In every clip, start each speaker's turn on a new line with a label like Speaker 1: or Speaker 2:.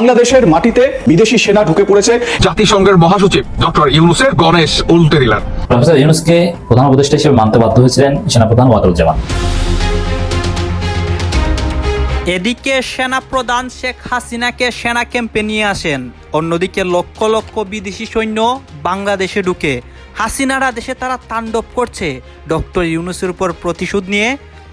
Speaker 1: বাংলাদেশের মাটিতে বিদেশি সেনা ঢুকে পড়েছে।
Speaker 2: জাতিসংঘের মহাসচিব ডক্টর ইউনুসের গণেশ উল্টে দিলেন
Speaker 3: প্রফেসর ইউনুসকে প্রধান উপদেষ্টা হিসেবে মানতে বাধ্য হয়েছিলেন সেনাপ্রধান ওয়াকারুজ্জামান
Speaker 4: এদিকে সেনাপ্রধান শেখ হাসিনাকে সেনা ক্যাম্পে নিয়ে আসেন। অন্যদিকে লক্ষ লক্ষ বিদেশি সৈন্য বাংলাদেশে ঢুকে। হাসিনারা দেশে তারা তাণ্ডব করছে। ডক্টর ইউনুসের উপর প্রতিশোধ নিয়ে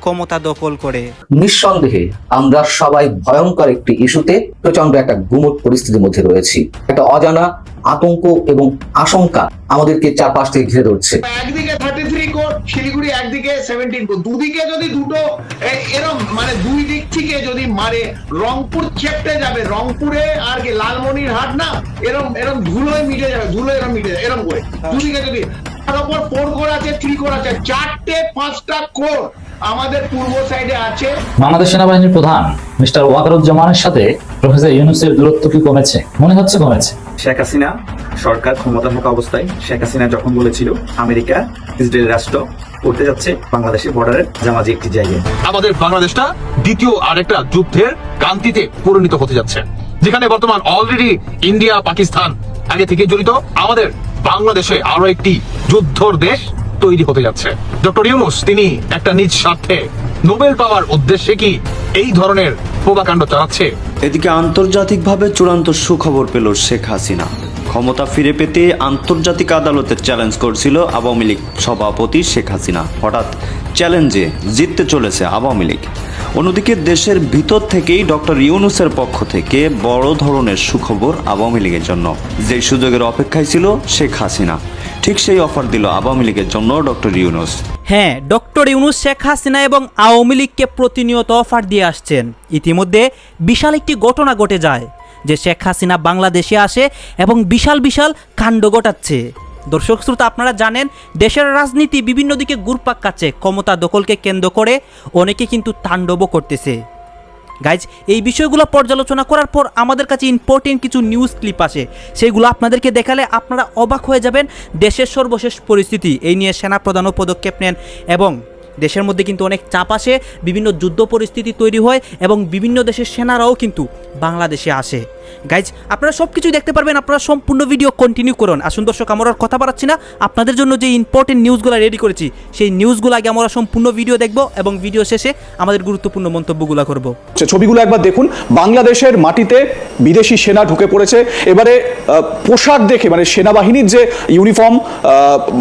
Speaker 4: ক্ষমতা দখল করে।
Speaker 5: নিঃসন্দেহে আমরা সবাই ভয়ঙ্কর একটি ইস্যুতে প্রচণ্ড একটা গুমট পরিস্থিতির মধ্যে রয়েছি। একটা অজানা আতঙ্ক এবং আশঙ্কা আমাদেরকে চারপাশ থেকে ঘিরে ধরছে।
Speaker 6: একদিকে থার্টি থ্রি শিলিগুড়ি একদিকে সেভেন্টিন দুদিকে যদি দুটো এ- এরম মানে দুই দিক থেকে যদি মারে রংপুর চেপটে যাবে। রংপুরে আর কি লালমনির হাট না? এরম এরম ধুলোয় মিটে যাবে ধুলো এরম মিটে যাবে এরম করে। দুদিকে যদি তার উপর ফোর কোর আছে থ্রি কোর আছে চারটে পাঁচটা কোর আমাদের পূর্ব সাইডে আছে।
Speaker 3: বাংলাদেশ সেনাবাহিনীর প্রধান মিস্টার ওয়াকারুজ্জামানের সাথে প্রফেসর ইউনুসের দূরত্ব কি কমেছে? মনে হচ্ছে কমেছে।
Speaker 7: শেখ হাসিনা সরকার ক্ষমতা থাকা অবস্থায় শেখ হাসিনা যখন বলেছিল আমেরিকা ইসরায়েল রাষ্ট্র করতে যাচ্ছে বাংলাদেশের বর্ডারের জামাজি একটি জায়গায়।
Speaker 2: আমাদের বাংলাদেশটা দ্বিতীয় আরেকটা যুদ্ধের ক্রান্তিতে পরিণত হতে যাচ্ছে যেখানে বর্তমান অলরেডি ইন্ডিয়া পাকিস্তান আগে থেকে জড়িত। আমাদের বাংলাদেশে আরও একটি যুদ্ধর দেশ তৈরি হতে যাচ্ছে। ডক্টর ইউনুস, তিনি একটা নিজ স্বার্থে নোবেল পাওয়ার উদ্দেশ্যে কি এই ধরনের প্রভাকাণ্ড চালাচ্ছে?
Speaker 8: এদিকে আন্তর্জাতিকভাবে চূড়ান্ত সুখবর পেল শেখ হাসিনা। ক্ষমতা ফিরে পেতে আন্তর্জাতিক আদালতে চ্যালেঞ্জ করছিল আওয়ামী লীগ সভাপতি শেখ হাসিনা। হঠাৎ চ্যালেঞ্জে জিততে চলেছে আওয়ামী লীগ। অন্যদিকে দেশের ভিতর থেকেই ডক্টর ইউনুসের পক্ষ থেকে বড় ধরনের সুখবর আওয়ামী লীগের জন্য। যে সুযোগের অপেক্ষায় ছিল শেখ হাসিনা। ঠিক সেই অফার দিল আওয়ামী লীগের জন্য ডক্টর ইউনুস।
Speaker 4: হ্যাঁ ডক্টর ইউনুস, শেখ হাসিনা এবং আওয়ামী লীগকে প্রতিনিয়ত অফার দিয়ে আসছেন। ইতিমধ্যে বিশাল একটি ঘটনা ঘটে যায়, যে শেখ হাসিনা বাংলাদেশে আসে এবং বিশাল বিশাল কাণ্ড ঘটাচ্ছে। দর্শক শ্রোতা, আপনারা জানেন, দেশের রাজনীতি বিভিন্ন দিকে ঘুরপাক কাচ্ছে ক্ষমতা দখলকে কেন্দ্র করে অনেকে কিন্তু তাণ্ডবও করতেছে। গাইজ এই বিষয়গুলো পর্যালোচনা করার পর আমাদের কাছে ইম্পর্টেন্ট কিছু নিউজ ক্লিপ আসে। সেইগুলো আপনাদেরকে দেখালে আপনারা অবাক হয়ে যাবেন দেশের সর্বশেষ পরিস্থিতি। এই নিয়ে সেনাপ্রধানও পদক্ষেপ নেন এবং দেশের মধ্যে কিন্তু অনেক চাপ আসে, বিভিন্ন যুদ্ধ পরিস্থিতি তৈরি হয় এবং বিভিন্ন দেশের সেনারাও কিন্তু বাংলাদেশে আসে। গাইজ আপনারা সব কিছুই দেখতে পারবেন, আপনারা সম্পূর্ণ ভিডিও কন্টিনিউ করুন। আসুন দর্শক, আমরা কথা বাড়াচ্ছি না। আপনাদের জন্য যে ইম্পর্টেন্ট নিউজগুলো রেডি করেছি, সেই নিউজগুলো আগে আমরা সম্পূর্ণ ভিডিও দেখব এবং ভিডিও শেষে আমাদের গুরুত্বপূর্ণ মন্তব্যগুলো করব।
Speaker 1: ছবিগুলো একবার দেখুন। বাংলাদেশের মাটিতে বিদেশি সেনা ঢুকে পড়েছে। এবারে পোশাক দেখে মানে সেনাবাহিনীর যে ইউনিফর্ম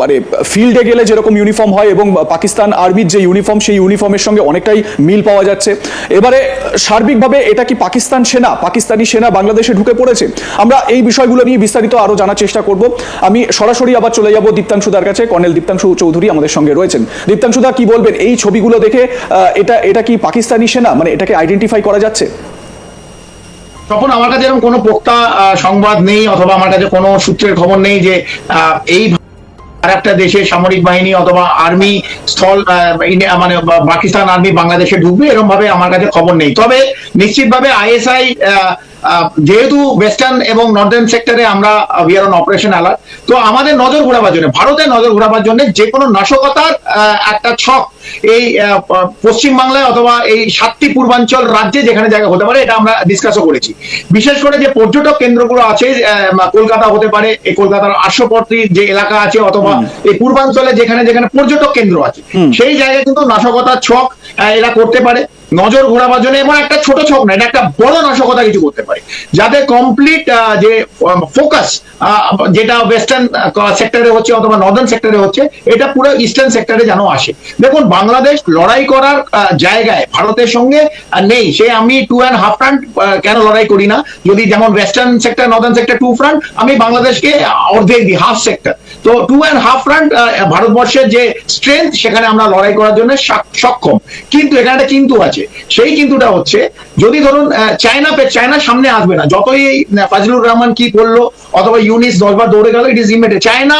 Speaker 1: মানে ফিল্ডে গেলে যেরকম ইউনিফর্ম হয় এবং পাকিস্তান আর্মির যে ইউনিফর্ম সেই ইউনিফর্মের সঙ্গে অনেকটাই মিল পাওয়া যাচ্ছে। এবারে, সার্বিকভাবে এটা কি পাকিস্তান সেনা, পাকিস্তানি সেনা বাংলাদেশে ঢুকে পড়েছে? আমরা এই বিষয়গুলো নিয়ে বিস্তারিত আরও জানার চেষ্টা করব। আমি সরাসরি আবার চলে যাব দীপ্তাংশুদার কাছে। কর্নেল দীপ্তাংশু চৌধুরী আমাদের সঙ্গে রয়েছেন। দীপ্তাংশুদা কি বলবেন? এই ছবিগুলো দেখে এটা এটা কি পাকিস্তানি সেনা? মানে এটাকে আইডেন্টিফাই করা যাচ্ছে?
Speaker 6: তখন আমার কাছে এরকম কোনো পোক্তা সংবাদ নেই, অথবা আমার কাছে কোনো সূত্রের খবর নেই যে এই আর একটা দেশের সামরিক বাহিনী অথবা আর্মি স্থল মানে পাকিস্তান আর্মি বাংলাদেশে ঢুকবে এরকম ভাবে আমার কাছে খবর নেই। তবে নিশ্চিতভাবে আইএসআই যেহেতু ওয়েস্টার্ন এবং নর্দার্ন সেক্টরে আমরা we are on operation alert তো আমাদের নজর ঘোরাবার জন্য, ভারতের নজর ঘোরাবার জন্য যে কোনো নাশকতার একটা ছক এই পশ্চিম বাংলায় অথবা এই সাতটি পূর্বাঞ্চল রাজ্যে যেখানে জায়গা হতে পারে এটা আমরা ডিসকাসও করেছি। বিশেষ করে যে পর্যটক কেন্দ্রগুলো আছে আহ, কলকাতা হতে পারে এই কলকাতার আশ্বপত্রী যে এলাকা আছে অথবা এই পূর্বাঞ্চলে যেখানে যেখানে পর্যটক কেন্দ্র আছে সেই জায়গায় কিন্তু নাশকতার ছক এরা করতে পারে। নজর ঘোরাবার জন্য এবং একটা ছোট ছক না, এটা একটা বড় নাশকতা কিছু করতে পারে। যাতে কমপ্লিট যে ফোকাস যেটা ওয়েস্টার্ন সেক্টরে হচ্ছে অথবা নর্দার্ন সেক্টরে হচ্ছে, এটা পুরো ইস্টার্ন সেক্টরে যেন আসে। দেখুন, বাংলাদেশ লড়াই করার জায়গায় ভারতের সঙ্গে নেই। সে আমি টু অ্যান্ড হাফ ফ্রান্ট কেন লড়াই করি না? যদি যেমন western sector northern sector two front আমি বাংলাদেশকে অর্ধেক দিই হাফ সেক্টর তো টু অ্যান্ড হাফ ফ্রান্ট ভারতবর্ষের যে স্ট্রেংথ সেখানে আমরা লড়াই করার জন্য সক্ষম। কিন্তু এখানে কিন্তু আছে। সেই কিন্তুটা হচ্ছে, যদি ধরুন চায়না পে চায়না সামনে আসবে না, যতই ফাজলুর রহমান কি করল, অথবা ইউনিস দশবার দৌড়ে গেল ইট ইজ ইমিডিয়েট চায়না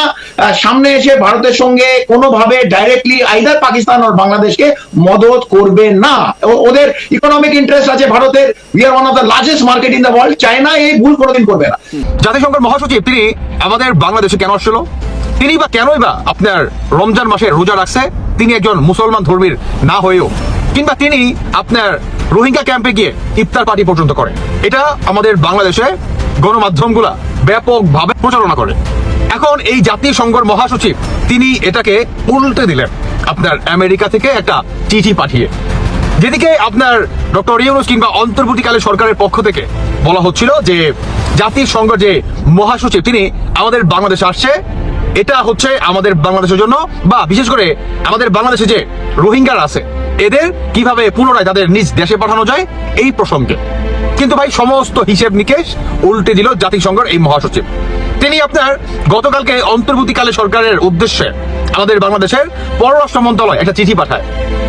Speaker 6: সামনে এসে ভারতের সঙ্গে কোনোভাবে ডাইরেক্টলি আইদার পাকিস্তান আর বাংলাদেশকে মদত করবে না। ওদের ইকোনমিক ইন্টারেস্ট আছে ভারতের। We are one of the largest market in the world China এই ভুল কোনোদিন করবে না।
Speaker 2: জাতিসংঘের মহাসচিব, তিনি আমাদের বাংলাদেশে কেন আসছিল? তিনি বা কেনই বা আপনার রমজান মাসে রোজা রাখছে? তিনি একজন মুসলমান ধর্মীর না হয়েও। কিংবা তিনি আপনার
Speaker 9: রোহিঙ্গা ক্যাম্পে গিয়ে ইফতার পার্টি পর্যন্ত করে এটা আমাদের বাংলাদেশে গণমাধ্যমগুলা ব্যাপকভাবে প্রচারণা করে। এখন এই জাতীয় সংঘর মহাসচিব, তিনি এটাকে উল্টে দিলেন আপনার আমেরিকা থেকে একটা চিঠি পাঠিয়ে। যেদিকে আপনার ডক্টর ইউনুস কিংবা অন্তর্বর্তীকালে সরকারের পক্ষ থেকে বলা হচ্ছিল যে জাতিসংঘ যে মহাসচিব, তিনি আমাদের বাংলাদেশে আসছে। এটা হচ্ছে আমাদের বাংলাদেশের জন্য বা বিশেষ করে আমাদের বাংলাদেশে যে রোহিঙ্গারা আছে এদের কীভাবে পুনরায় তাদের নিজ দেশে পাঠানো যায়, এই প্রসঙ্গে। কিন্তু ভাই, সমস্ত হিসেব নিকেশ উল্টে দিল জাতিসংঘের এই মহাসচিব। তিনি আপনার গতকালকে অন্তর্বর্তীকালে সরকারের উদ্দেশ্যে আমাদের বাংলাদেশের পররাষ্ট্র মন্ত্রণালয় একটা চিঠি পাঠায়।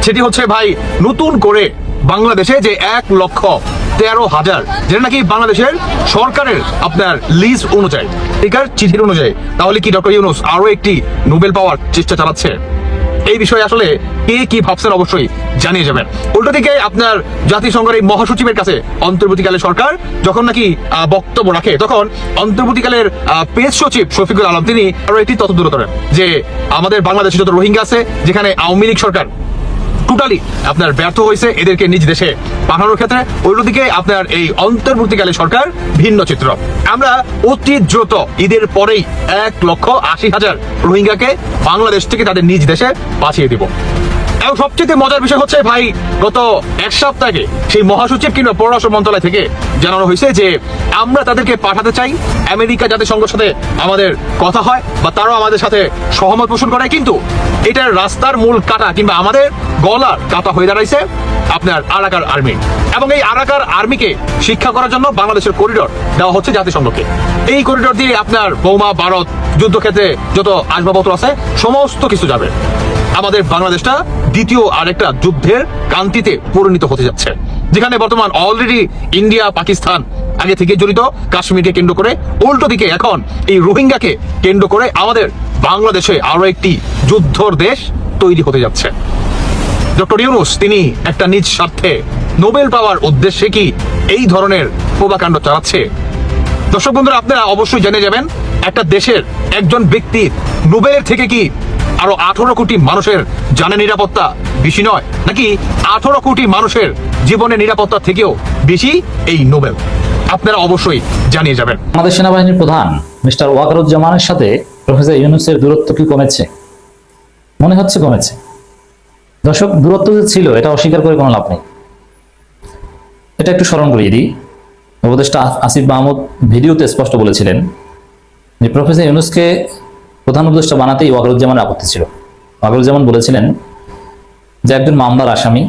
Speaker 9: সেটি হচ্ছে, ভাই, নতুন করে বাংলাদেশে যে এক লক্ষ তেরো হাজার, যেটা নাকি বাংলাদেশের সরকারের আপনার লিজ অনুযায়ী চিঠির অনুযায়ী, তাহলে কি ডক্টর ইউনুস আরও একটি নোবেল পাওয়ার চেষ্টা চালাচ্ছে? এই বিষয়ে আসলে কে কি ভাবছেন অবশ্যই জানিয়ে যাবেন। উল্টো দিকে আপনার জাতিসংঘের এই মহাসচিবের কাছে অন্তর্বর্তীকালে সরকার যখন নাকি বক্তব্য রাখে, তখন অন্তর্বর্তীকালের পেজ সচিব শফিকুল আলম তিনি আরও একটি তথ্য তুলে ধরেন যে আমাদের বাংলাদেশে যত রোহিঙ্গা আছে, যেখানে আওয়ামী লীগ সরকার টোটালি আপনার ব্যর্থ হয়েছে এদেরকে নিজ দেশে পাঠানোর ক্ষেত্রে। অন্যদিকে আপনার এই অন্তর্বর্তীকালে সরকার ভিন্ন চিত্র। আমরা অতি দ্রুত ঈদের পরেই এক লক্ষ আশি হাজার রোহিঙ্গাকে বাংলাদেশ থেকে তাদের নিজ দেশে পাঠিয়ে দিব। এবং সবচেয়ে মজার বিষয় হচ্ছে ভাই, গত এক সপ্তাহে সেই মহাসচিব কিংবা পররাষ্ট্র মন্ত্রণালয় থেকে জানানো হয়েছে যে আমরা তাদেরকে পাঠাতে চাই, আমেরিকা জাতিসংঘের সাথে আমাদের কথা হয় বা তারাও আমাদের সাথে সহমত পোষণ করে। কিন্তু এটার রাস্তার মূল কাটা কিংবা আমাদের গলার কাটা হয়ে দাঁড়াইছে আপনার আরাকার আর্মি। এবং এই আরাকার আর্মিকে শিক্ষা করার জন্য বাংলাদেশের করিডোর দেওয়া হচ্ছে জাতিসংঘকে। এই করিডোর দিয়ে আপনার বৌমা ভারত যুদ্ধক্ষেত্রে যত আসবাবপত্র আছে, সমস্ত কিছু যাবে। আমাদের বাংলাদেশটা দ্বিতীয় আরেকটা যুদ্ধের কান্তিতে পরিণত হতে যাচ্ছে। যেখানে বর্তমান অলরেডি ইন্ডিয়া পাকিস্তান আগে থেকে জড়িত, কাশ্মীরকে কেন্দ্র করে উল্টো দিকে এখন এই রোহিঙ্গাকে কেন্দ্র করে আমাদের বাংলাদেশে আরও একটি যুদ্ধর দেশ তৈরি হতে যাচ্ছে। ডক্টর ইউনুস, তিনি একটা নিজ স্বার্থে নোবেল পাওয়ার উদ্দেশ্যে কি এই ধরনের প্রবাকাণ্ড চালাচ্ছে? দর্শক বন্ধুরা, আপনারা অবশ্যই জেনে যাবেন, একটা দেশের একজন ব্যক্তির নোবেলের থেকে কি আরও আঠারো কোটি মানুষের জানে নিরাপত্তা বেশি নয়, নাকি আঠারো কোটি মানুষের জীবনের নিরাপত্তা থেকেও বেশি এই নোবেল? আপনারা অবশ্যই জানিয়ে যাবেন।
Speaker 3: আমাদের সেনাবাহিনীর প্রধান মিস্টার ওয়াকারুজ্জামানের সাথে প্রফেসর ইউনুসের দূরত্ব কি কমেছে? মনে হচ্ছে কমেছে। দর্শক, দূরত্ব যে ছিল, এটা অস্বীকার করে কোনো লাভ নেই। এটা একটু স্মরণ করিয়ে দিই। উপদেষ্টা আসিফ মাহমুদ ভিডিওতে স্পষ্ট বলেছিলেন যে প্রফেসর ইউনুসকে প্রধান উপদেষ্টা বানাতেই ওয়াকারুজ্জামানের আপত্তি ছিল। ওয়াকারুজ্জামান বলেছিলেন যে একজন মামলার আসামি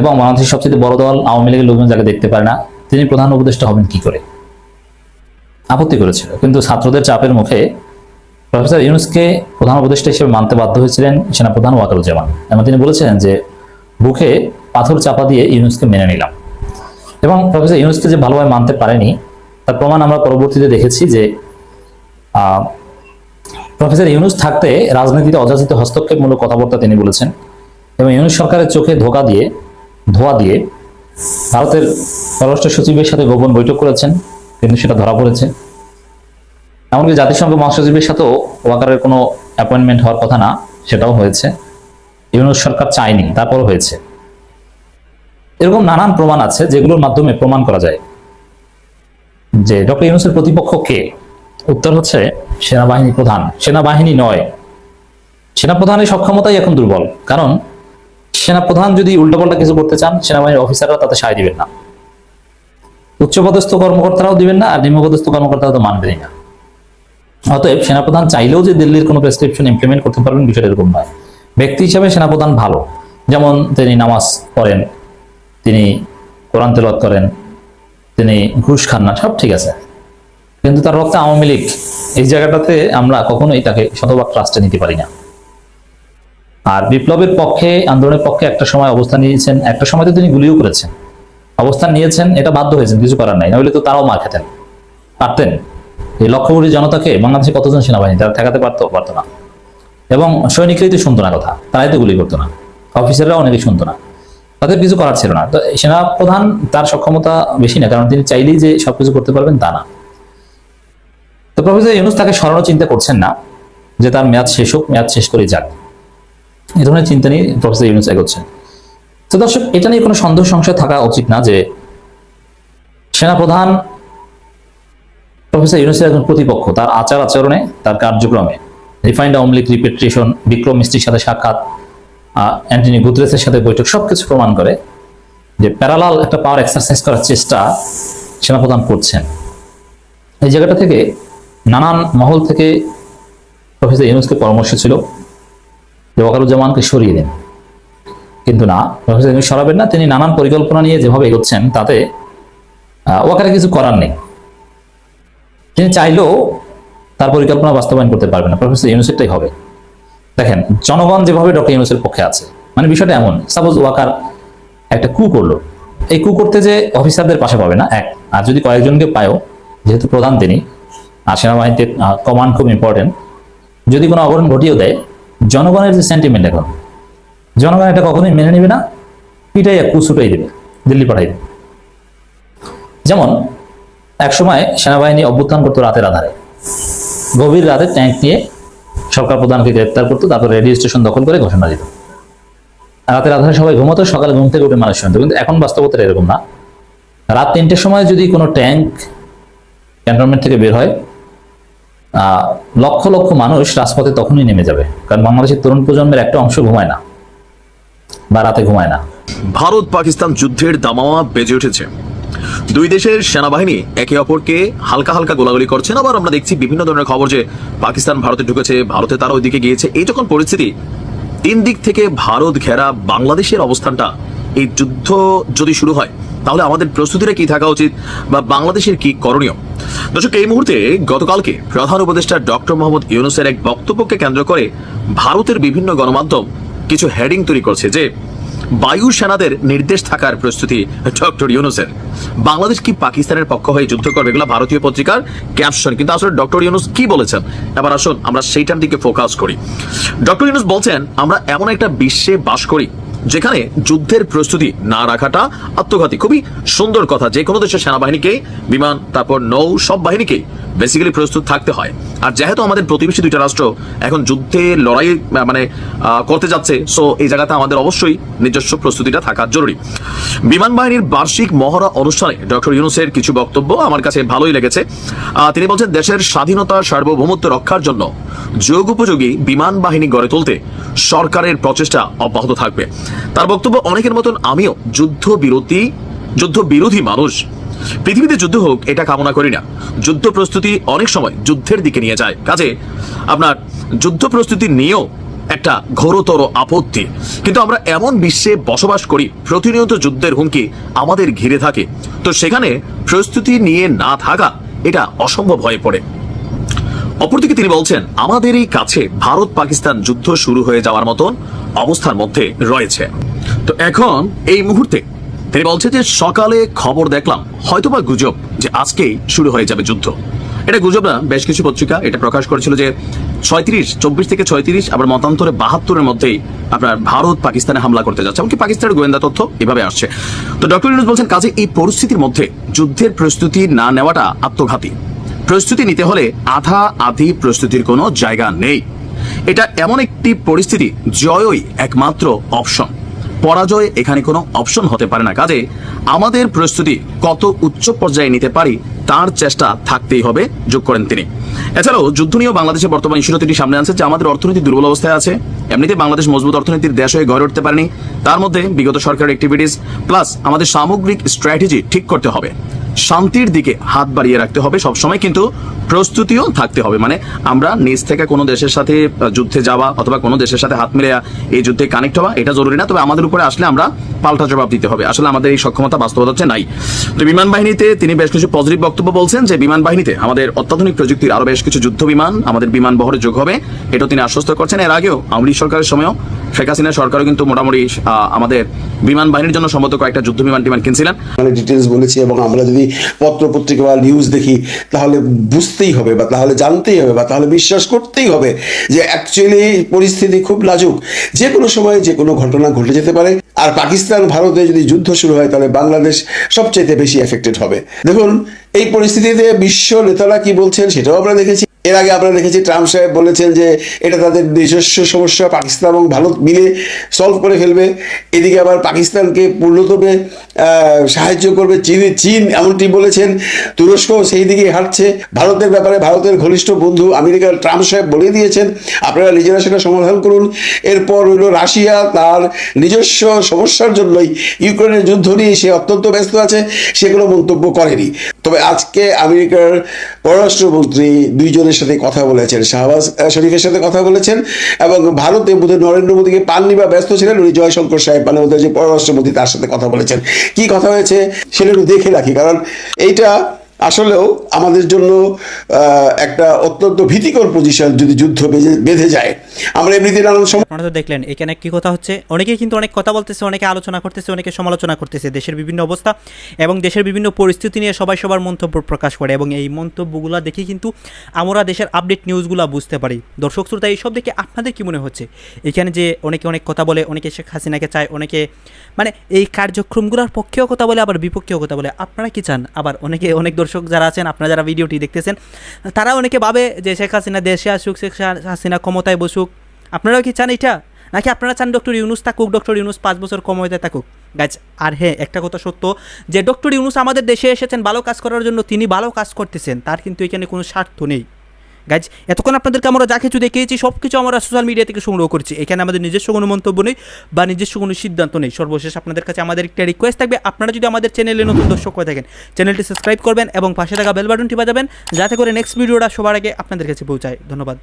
Speaker 3: এবং বাংলাদেশের সবচেয়ে বড় দল আওয়ামী লীগের লোকজন যাকে দেখতে পারে না, তিনি প্রধান উপদেষ্টা হবেন কি করে? আপত্তি করেছিল। কিন্তু ছাত্রদের চাপের মুখে প্রফেসর ইউনুসকে প্রধান উপদেষ্টা হিসেবে মানতে বাধ্য হয়েছিলেন সেনাপ্রধান ওয়াকারুজ্জামান এবং তিনি বলেছিলেন যে, বুকে পাথর চাপা দিয়ে ইউনুসকে মেনে নিলাম। এবং প্রফেসর ইউনুসকে যে ভালোভাবে মানতে পারেনি, তার প্রমাণ আমরা পরবর্তীতে দেখেছি যে প্রফেসর ইউনুস থাকতে রাজনীতিতে অযাচিত হস্তক্ষেপমূলক কথাবার্তা তিনি বলেছেন এবং ইউনুস সরকারের চোখে ধোকা দিয়ে, ধোয়া দিয়ে ভারতের পররাষ্ট্র সচিবের সাথে গোপন বৈঠক করেছেন। কিন্তু সেটা ধরা পড়েছে। এমনকি জাতিসংঘ মহাসচিবের সাথেও ওয়াকারের কোনো অ্যাপয়েন্টমেন্ট হওয়ার কথা না, সেটাও হয়েছে। ইউনুস সরকার চায়নি, তারপরও হয়েছে। এরকম নানান প্রমাণ আছে যেগুলোর মাধ্যমে প্রমাণ করা যায়। যে ডক্টর ইউনুসের প্রতিপক্ষ কে? উত্তর হচ্ছে সেনাবাহিনী প্রধান। সেনাবাহিনী নয়। সেনাপ্রধানের সক্ষমতাই এখন দুর্বল। কারণ সেনাপ্রধান যদি উল্টোপাল্টা কিছু করতে চান, সেনাবাহিনীর অফিসাররা তাতে সায় দিবেন না। উচ্চপদস্থ কর্মকর্তারাও দিবেন না, আর নিম্নপদস্থ কর্মকর্তারা তো মানবেনই না। অতএব সেনাপ্রধান চাইলেও যে দিল্লির কোনো প্রেসক্রিপশন ইমপ্লিমেন্ট করতে পারবেন, বিষয়টা এরকম নয়। ব্যক্তি হিসাবে সেনাপ্রধান ভালো। যেমন তিনি নামাজ পড়েন, তিনি কোরআন তেলাওয়াত করেন, তিনি ঘুষ খান না, সব ঠিক আছে। কিন্তু তার রক্ত আওয়ামী লীগ, এই জায়গাটাতে আমরা কখনোই তাকে শতভাগ ট্রাস্টে নিতে পারি না। আর বিপ্লবের পক্ষে, আন্দোলনের পক্ষে একটা সময় অবস্থান নিয়েছেন, একটা সময় তো তিনি গুলিও করেছেন। অবস্থান নিয়েছেন, এটা বাধ্য হয়েছেন, কিছু করার নাই নইলে তো তারাও মার খেতেন। পারতেন? এই লক্ষ কোটি জনতাকে বাংলাদেশে কতজন সেনাবাহিনী, তারা ঠেকাতে পারতো পারতো না। এবং সৈনিকরাই তো শুনতো না কথা, তারাই তো গুলি করতো না। অফিসাররা অনেকে শুনতো না। তাদের কিছু করার ছিল না। তো সেনাপ্রধান তার সক্ষমতা বেশি না, কারণ তিনি চাইলেই যে সবকিছু করতে পারবেন তা না। তো প্রফেসর ইউনুস তাকে স্মরণ চিন্তা করছেন না, যে তার মেয়াদ শেষ হোক, মেয়াদ শেষ করে যাক। এই ধরনের চিন্তা নিয়ে প্রফেসর ইউনুস এগোচ্ছেন। তো দর্শক, এটা নিয়ে কোনো সন্দেহ সংশয় থাকা উচিত না যে সেনাপ্রধান প্রফেসর ইউনুসের একজন প্রতিপক্ষ, তার আচার আচরণে, তার কার্যক্রমে, রিফাইন্ড আওয়ামী লীগ বিক্রম মিস্ত্রির সাথে সাক্ষাৎ অ্যান্টনি গুতরেসের সাথে বৈঠক, সবকিছু প্রমাণ করে যে প্যারালাল একটা পাওয়ার এক্সারসাইজ করার চেষ্টা সেনাপ্রধান করছেন। এই জায়গাটা থেকে নানান মহল থেকে প্রফেসর ইউনুসকে পরামর্শ ছিল যে ওয়াকারুজ্জামানকে সরিয়ে দেন। কিন্তু না, প্রফেসর ইউনুস সরাবেন না, তিনি নানান পরিকল্পনা নিয়ে যেভাবে এগোচ্ছেন, তাতে ওয়াকারে কিছু করার নেই। তিনি চাইলেও তার পরিকল্পনা বাস্তবায়ন করতে পারবেন না, প্রফেসর ইউনুসেরটাই হবে। দেখেন, জনগণ যেভাবে ডক্টর ইউনুসের পক্ষে আছে মানে বিষয়টা এমন, সাপোজ ওয়াকার একটা কু করল, এই কু করতে যে অফিসারদের পাশে পাবে না, এক, আর যদি কয়েকজনকে পায়ও, যেহেতু প্রধান তিনি আর সেনাবাহিনীতে কমান্ড খুব ইম্পর্টেন্ট যদি কোনো অঘটন ঘটিয়েও দেয়, জনগণের যে সেন্টিমেন্ট এখন, জনগণ এটা কখনোই মেনে নেবে না, পিটাই কু ছুটাই দেবে, দিল্লি পাঠাই দেবে। যেমন, একসময় সেনাবাহিনী অভ্যুত্থান করতো রাতের আধারে। গভীর রাতে ট্যাঙ্ক নিয়ে সরকার প্রধানকে গ্রেপ্তার করতো, তারপর রেডিও স্টেশন দখল করে ঘোষণা দিত। রাতের আধারে সবাই ঘুমতো, সকালে ঘুম থেকে উঠে মানুষ শুনতো, কিন্তু এখন বাস্তবতা এরকম না। রাত তিনটের সময় যদি কোনো ট্যাঙ্ক ক্যান্টনমেন্ট থেকে বের হয় লক্ষ লক্ষ মানুষ রাজপথে তখনই নেমে যাবে। কারণ বাংলাদেশের তরুণ প্রজন্মের একটা অংশ ঘুমায় না বা রাতে ঘুমায় না।
Speaker 2: ভারত পাকিস্তান যুদ্ধের দামামা বেজে উঠেছে। দুই দেশের সেনাবাহিনী একে অপরকে হালকা হালকা গোলাগুলি করছেন আবার আমরা দেখছি বিভিন্ন ধরনের খবর যে পাকিস্তান ভারতে ঢুকেছে, ভারতে তারা ওইদিকে গিয়েছে। এই যখন পরিস্থিতি, তিন দিক থেকে ভারত ঘেরা বাংলাদেশের অবস্থানটা, এই যুদ্ধ যদি শুরু হয় তাহলে আমাদের প্রস্তুতিটা কি থাকা উচিত বা বাংলাদেশের কি করণীয়? দর্শক, এই মুহূর্তে গতকালকে প্রধান উপদেষ্টা ডক্টর মোহাম্মদ ইউনুসের এক বক্তব্যকে কেন্দ্র করে ভারতের বিভিন্ন গণমাধ্যম কিছু হেডিং তৈরি করছে যে বায়ু সেনাদের নির্দেশ থাকার প্রস্তুতি ডক্টর ইউনুসের। বাংলাদেশ কি পাকিস্তানের পক্ষ হয়ে যুদ্ধ করবে এগুলো ভারতীয় পত্রিকার ক্যাপশন। কিন্তু আসলে ডক্টর ইউনুস কি বলেছেন? এবার আসুন আমরা সেইটার দিকে ফোকাস করি। ডক্টর ইউনুস বলছেন, আমরা এমন একটা বিশ্বে বাস করি যেখানে যুদ্ধের প্রস্তুতি না রাখাটা আত্মঘাতী। খুবই সুন্দর কথা। যে কোনো দেশের সেনাবাহিনীকে, বিমান, তারপর নৌ, সব বাহিনীকে বেসিক্যালি প্রস্তুত থাকতে হয়। আর যেহেতু আমাদের প্রতিবেশী দুইটা রাষ্ট্র এখন যুদ্ধে লড়াই মানে করতে যাচ্ছে সো এই জায়গাতে আমাদের অবশ্যই নিজস্ব প্রস্তুতিটা থাকা জরুরি। বিমান বাহিনীর বার্ষিক মহড়া অনুষ্ঠানে ডক্টর ইউনুসের কিছু বক্তব্য আমার কাছে ভালোই লেগেছে। তিনি বলছেন, দেশের স্বাধীনতা সার্বভৌমত্ব রক্ষার জন্য যোগ উপযোগী বিমান বাহিনী গড়ে তুলতে সরকারের প্রচেষ্টা অব্যাহত থাকবে। তার বক্তব্য অনেকের মতন আমিও যুদ্ধ বিরতি, যুদ্ধ বিরোধী মানুষ। পৃথিবীতে যুদ্ধ হোক, এটা কামনা করি না। যুদ্ধ প্রস্তুতি অনেক সময় যুদ্ধের দিকে নিয়ে যায়। কাজে, আপনার যুদ্ধ প্রস্তুতি নিয়েও একটা ঘোরতর আপত্তি। কিন্তু আমরা এমন বিশ্বে বসবাস করি, প্রতিনিয়ত যুদ্ধের হুমকি আমাদের ঘিরে থাকে। তো সেখানে প্রস্তুতি নিয়ে না থাকা, এটা অসম্ভব হয়ে পড়ে। অপরদিকে তিনি বলছেন আমাদের এই কাছে ভারত পাকিস্তান যুদ্ধ শুরু হয়ে যাওয়ার মতন অবস্থার মধ্যে রয়েছে। তো এখন এই মুহূর্তে তিনি বলছে যে সকালে খবর দেখলাম, হয়তোবা গুজব যে আজকেই শুরু হয়ে যাবে যুদ্ধ। এটা গুজব না, বেশ কিছু পত্রিকা এটা প্রকাশ করেছিল যে ছয়ত্রিশ, চব্বিশ থেকে ছয়ত্রিশ আবার মতান্তরে বাহাত্তরের মধ্যেই আপনার ভারত পাকিস্তানে হামলা করতে যাচ্ছে, এমনকি পাকিস্তানের গোয়েন্দা তথ্য এভাবে আসছে। তো ডক্টর ইউনুস বলছেন, কাজে এই পরিস্থিতির মধ্যে যুদ্ধের প্রস্তুতি না নেওয়াটা আত্মঘাতী। প্রস্তুতি নিতে হলে আধা আধি প্রস্তুতির কোনো জায়গা নেই। এটা এমন একটি পরিস্থিতি, জয়ই একমাত্র অপশন। পরাজয় এখানে কোনো অপশন হতে পারে না। কাজে আমাদের প্রস্তুতি কত উচ্চ পর্যায়ে নিতে পারি তার চেষ্টা থাকতেই হবে, যোগ করেন তিনি। এছাড়াও যুদ্ধ নিয়েও বাংলাদেশের বর্তমান ইস্যুটা তিনি সামনে আনছে যে আমাদের অর্থনীতি দুর্বল অবস্থায় আছে। এমনিতে বাংলাদেশ মজবুত অর্থনীতির দেশ হয়ে গড়ে উঠতে পারেনি। তার মধ্যে বিগত সরকারের অ্যাক্টিভিটিস প্লাস আমাদের সামগ্রিক স্ট্র্যাটেজি ঠিক করতে হবে। শান্তির দিকে হাত বাড়িয়ে রাখতে হবে সবসময়, কিন্তু প্রস্তুতিও থাকতে হবে। মানে আমরা নিজ থেকে কোনো দেশের সাথে যুদ্ধে যাওয়া অথবা কোনো দেশের সাথে হাত মিলে এই যুদ্ধে কানেক্ট হওয়া, এটা জরুরি না। তবে আমাদের উপরে আসলে আমরা পাল্টা জবাব দিতে হবে। আসলে আমাদের এই সক্ষমতা বাস্তবতা হচ্ছে নাই। তো বিমান বাহিনীতে তিনি বেশ কিছু পজিটিভ বলছেন যে বিমান বাহিনীতে আমাদের অত্যাধুনিক প্রযুক্তির আরও বেশ কিছু যুদ্ধ বিমান, আমাদের বিমান বহরে যোগ হবে। এটাও তিনি আশ্বস্ত করছেন। এর আগেও আওয়ামী সরকারের সময়ও শেখ হাসিনা সরকারও কিন্তু মোটামুটি আমাদের বিমান বাহিনীর জন্য সম্ভবত কয়েকটা যুদ্ধ বিমান টিমান কিনছিলেন।
Speaker 10: মানে ডিটেলস বলেছি এবং আমরা যদি পত্র পত্রিকা বা নিউজ দেখি, তাহলে বুঝতেই হবে বা তাহলে জানতেই হবে বা তাহলে বিশ্বাস করতেই হবে যে অ্যাকচুয়ালি পরিস্থিতি খুব লাজুক। যে কোনো সময় যে কোনো ঘটনা ঘটে যেতে পারে। আর পাকিস্তান ভারতে যদি যুদ্ধ শুরু হয়, তাহলে বাংলাদেশ সবচেয়ে বেশি এফেক্টেড হবে। দেখুন, এই পরিস্থিতিতে বিশ্ব নেতারা কি বলছেন, সেটাও আমরা দেখেছি। এর আগে আমরা দেখেছি, ট্রাম্প সাহেব বলেছেন যে এটা তাদের নিজস্ব সমস্যা, পাকিস্তান এবং ভারত মিলে সলভ করে ফেলবে। এদিকে আবার পাকিস্তানকে পূর্ণতমে সাহায্য করবে চীন। চীন এমনটি বলেছেন, তুরস্ক সেই দিকে হাঁটছে। ভারতের ব্যাপারে ভারতের ঘনিষ্ঠ বন্ধু আমেরিকার ট্রাম্প সাহেব বলে দিয়েছেন, আপনারা নিজেরা সেটা সমাধান করুন। এরপর হলো রাশিয়া, তার নিজস্ব সমস্যার জন্যই ইউক্রেনের যুদ্ধ নিয়ে সে অত্যন্ত ব্যস্ত আছে সেগুলো মন্তব্য করেনি। তবে আজকে আমেরিকার পররাষ্ট্রমন্ত্রী দুইজনের সাথে কথা বলেছেন, শাহবাজ শরীফের সাথে কথা বলেছেন এবং ভারতে বোধহয় নরেন্দ্র মোদীকে পাননি বা ব্যস্ত ছিলেন, উনি জয়শঙ্কর সাহেব মানে ওদের যে পররাষ্ট্রমন্ত্রী তার সাথে কথা বলেছেন। কি কথা হয়েছে সেটা একটু দেখে রাখি, কারণ এইটা আসলেও আমাদের জন্য একটা অত্যন্ত ভীতিকর পজিশন যদি যুদ্ধ বেঁধে যায়। আমরা এমনিতে নানান সময়
Speaker 4: আপনারা দেখলেন, এখানে কি কথা হচ্ছে? অনেকেই কিন্তু অনেক কথা বলতেছে, অনেকে আলোচনা করতেছে, অনেকে সমালোচনা করতেছে, দেশের বিভিন্ন অবস্থা এবং দেশের বিভিন্ন পরিস্থিতি নিয়ে সবাই সবার মন্তব্য প্রকাশ করে এবং এই মন্তব্যগুলো দেখে কিন্তু আমরা দেশের আপডেট নিউজগুলো বুঝতে পারি। দর্শক শ্রোতা এইসব দেখে আপনাদের কি মনে হচ্ছে? এখানে যে অনেকে অনেক কথা বলে, অনেকে শেখ হাসিনাকে চায়, অনেকে মানে এই কার্যক্রমগুলোর পক্ষেও কথা বলে, আবার বিপক্ষেও কথা বলে, আপনারা কি চান? আবার অনেকে অনেক দর্শক যারা আছেন, আপনারা যারা ভিডিওটি দেখতেছেন, তারা অনেকে ভাবে যে শেখ হাসিনা দেশে আসুক, শেখ হাসিনা ক্ষমতায় বসুক। আপনারাও কি চান এটা? নাকি আপনারা চান ডক্টর ইউনুস থাকুক, ডক্টর ইউনুস পাঁচ বছর ক্ষমতায় থাকুক? গাছ আর হ্যাঁ একটা কথা সত্য, যে ডক্টর ইউনুস আমাদের দেশে এসেছেন, ভালো কাজ করার জন্য তিনি ভালো কাজ করতেছেন, তার কিন্তু এখানে কোনো স্বার্থ নেই। গাইজ এতক্ষণ আপনাদেরকে আমরা যা কিছু দেখিয়েছি সব কিছু আমরা সোশ্যাল মিডিয়া থেকে সংগ্রহ করছি। এখানে আমাদের নিজস্ব কোনো মন্তব্য নেই বা নিজস্ব কোনো সিদ্ধান্ত নেই। সর্বশেষ আপনাদের কাছে আমাদের একটা রিকোয়েস্ট থাকবে। আপনারা যদি আমাদের চ্যানেলে নতুন দর্শক হয়ে থাকেন চ্যানেলটি সাবস্ক্রাইব করবেন এবং পাশে থাকা বেল বাটনটি বাজাবেন, যাতে করে নেক্সট ভিডিওটা সবার আগে আপনাদের কাছে পৌঁছায়। ধন্যবাদ।